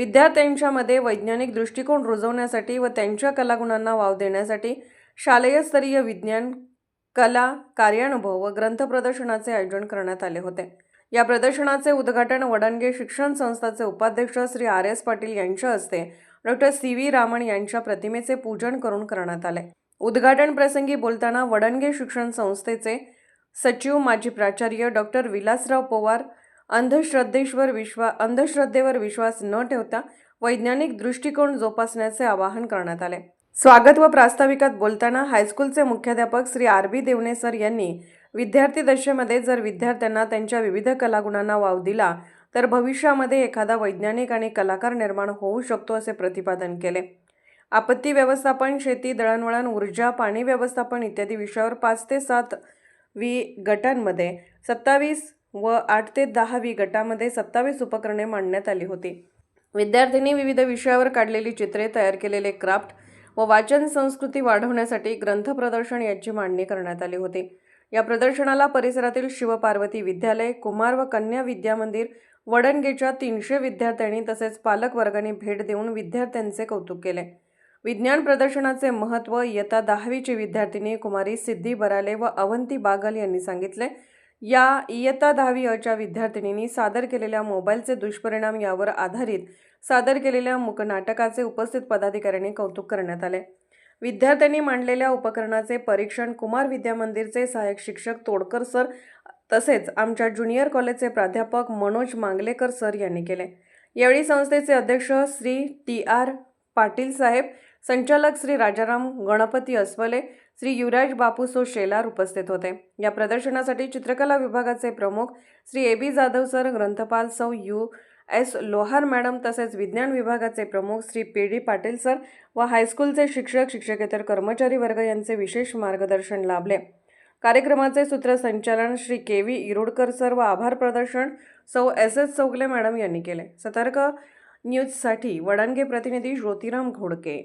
विद्यार्थ्यांच्यामध्ये वैज्ञानिक दृष्टिकोन रुजवण्यासाठी व त्यांच्या कलागुणांना वाव देण्यासाठी शालेयस्तरीय विज्ञान कला कार्यानुभव व ग्रंथ प्रदर्शनाचे आयोजन करण्यात आले होते. या प्रदर्शनाचे उद्घाटन वडणगे शिक्षण संस्थाचे उपाध्यक्ष श्री आर एस पाटील यांच्या हस्ते डॉक्टर सी व्ही रामन यांच्या प्रतिमेचे पूजन करून करण्यात आले. उद्घाटन प्रसंगी बोलताना वडणगे शिक्षण संस्थेचे सचिव माजी प्राचार्य डॉक्टर विलासराव पवार अंधश्रद्धेश्वर विश्वा अंधश्रद्धेवर विश्वास न ठेवता वैज्ञानिक दृष्टिकोन जोपासण्याचे आवाहन करण्यात आले. स्वागत व प्रास्ताविकात बोलताना हायस्कूलचे मुख्याध्यापक Shri R B Devane sir यांनी विद्यार्थी दशेमध्ये जर विद्यार्थ्यांना त्यांच्या विविध कलागुणांना वाव दिला तर भविष्यामध्ये एखादा वैज्ञानिक आणि कलाकार निर्माण होऊ शकतो असे प्रतिपादन केले. आपत्ती व्यवस्थापन शेती दळणवळण ऊर्जा पाणी व्यवस्थापन इत्यादी विषयावर पाच ते सात वी गटांमध्ये सत्तावीस व आठ ते दहावी गटामध्ये सत्तावीस उपकरणे मांडण्यात आली होती. विद्यार्थ्यांनी विविध विषयावर काढलेली चित्रे तयार केलेले क्राफ्ट व वाचन संस्कृती वाढवण्यासाठी ग्रंथ प्रदर्शन याची मांडणी करण्यात आली होती. या प्रदर्शनाला परिसरातील शिवपार्वती विद्यालय कुमार व कन्या विद्या मंदिर वडणगेच्या तीनशे विद्यार्थ्यांनी तसेच पालकवर्गाने भेट देऊन विद्यार्थ्यांचे कौतुक केले. विज्ञान प्रदर्शनाचे महत्त्व इयत्ता दहावीची विद्यार्थिनी कुमारी सिद्धी बराले व अवंती बागल यांनी सांगितले या इयत्ता दहावी अच्या विद्यार्थिनींनी सादर केलेल्या मोबाईलचे दुष्परिणाम यावर आधारित सादर केलेल्या मुकनाटकाचे उपस्थित पदाधिकाऱ्यांनी कौतुक करण्यात आले. विद्यार्थ्यांनी मांडलेल्या उपकरणाचे परीक्षण कुमार विद्यामंदिरचे सहाय्यक शिक्षक तोडकर सर तसेच आमच्या ज्युनियर कॉलेजचे प्राध्यापक मनोज मांगलेकर सर यांनी केले. यावेळी संस्थेचे अध्यक्ष श्री टी आर पाटील साहेब संचालक श्री राजाराम गणपती अस्वले श्री युवराज बापूसो शेलार उपस्थित होते. या प्रदर्शनासाठी चित्रकला विभागाचे प्रमुख Shri A B Jadhav sir ग्रंथपाल सौ यू एस लोहार मॅडम तसेच विज्ञान विभागाचे प्रमुख Shri P D Patil sir व हायस्कूलचे शिक्षक शिक्षकेतर कर्मचारी वर्ग यांचे विशेष मार्गदर्शन लाभले. कार्यक्रमाचे सूत्रसंचालन Shri K V Irudkar sir व आभार प्रदर्शन सौ एस एस चौगले मॅडम यांनी केले. सतर्क न्यूजसाठी वडांगे प्रतिनिधी ज्योतिराम घोडके.